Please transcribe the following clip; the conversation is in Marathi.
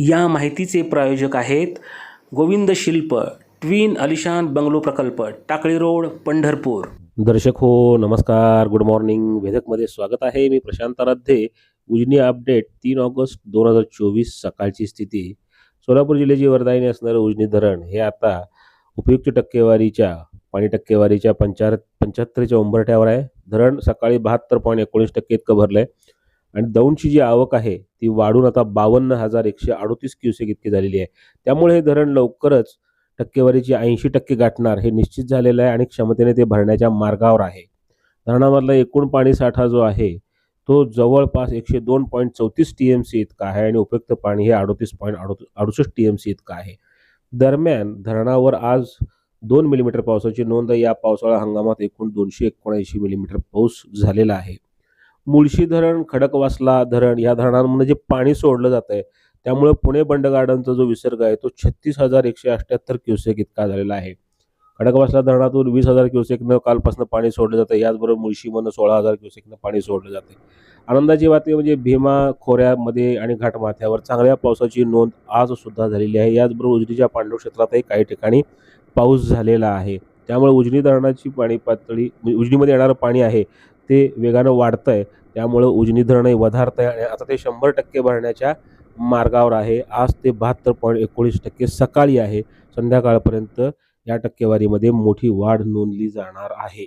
या माहितीचे प्रायोजक आहेत गोविंद शिल्प ट्विन अलिशान बंगलो प्रकल्प टाकळी रोड पंढरपूर. दर्शक हो नमस्कार गुड मॉर्निंग वेधकमध्ये स्वागत आहे. मी प्रशांत आराध्ये. उजनी अपडेट तीन ऑगस्ट दोन हजार चोवीस सकाळची स्थिती. सोलापूर जिल्ह्याची वरदायिनी असणारं उजनी धरण हे आता उपयुक्त टक्केवारीच्या पाणी टक्केवारीच्या पंचा पंच्याहत्तरच्या उंबरठ्यावर आहे. धरण सकाळी बहात्तर पॉईंट एकोणीस टक्के इतकं भरलं आहे आणि दौंडची जी आवक आहे ती वाढून आता बावन्न हजार एकशे अडोतीस क्युसेक इतकी झालेली आहे. त्यामुळे हे धरण लवकरच टक्केवारीची ऐंशी टक्के गाठणार हे निश्चित झालेलं आहे आणि क्षमतेने ते भरण्याच्या मार्गावर आहे. धरणामधला एकूण पाणी साठा जो आहे तो जवळपास एकशे दोन पॉईंट चौतीस टी एम सी इतका आहे आणि उपयुक्त पाणी हे अडोतीस पॉईंट अडो अडुसष्ट टी एम सी इतकं आहे. दरम्यान धरणावर आज दोन मिलीमीटर पावसाची नोंद या पावसाळा हंगामात एकूण दोनशे एकोणऐंशी मिलीमीटर पाऊस झालेला आहे. मुळशी धरण खडकवासला धरण या धरणांमध्ये जे पाणी सोडलं जात आहे त्यामुळे पुणे बंड गार्डनचा जो विसर्ग आहे तो छत्तीस हजार एकशे अठ्ठ्याहत्तर क्युसेक इतका झालेला आहे. खडकवासला धरणातून वीस हजार क्युसेकनं कालपासून पाणी सोडलं जातं याचबरोबर मुळशीमधनं सोळा हजार क्युसेकनं पाणी सोडलं जाते आनंदाची बातमी म्हणजे भीमा खोऱ्यामध्ये आणि घाटमाथ्यावर चांगल्या पावसाची नोंद आज सुद्धा झालेली आहे. याचबरोबर उजनीच्या पांडव क्षेत्रातही काही ठिकाणी पाऊस झालेला आहे. त्यामुळे उजनी धरणाची पाणी पातळी म्हणजे उजनीमध्ये येणारं पाणी आहे ते वेगानं वाढतं आहे त्यामुळं उजनी धरणही वधारत आहे आणि आता ते शंभर टक्के भरण्याच्या मार्गावर आहे. आज ते बहात्तर पॉईंट एकोणीस टक्के सकाळी आहे. संध्याकाळपर्यंत या टक्केवारीमध्ये मोठी वाढ नोंदली जाणार आहे.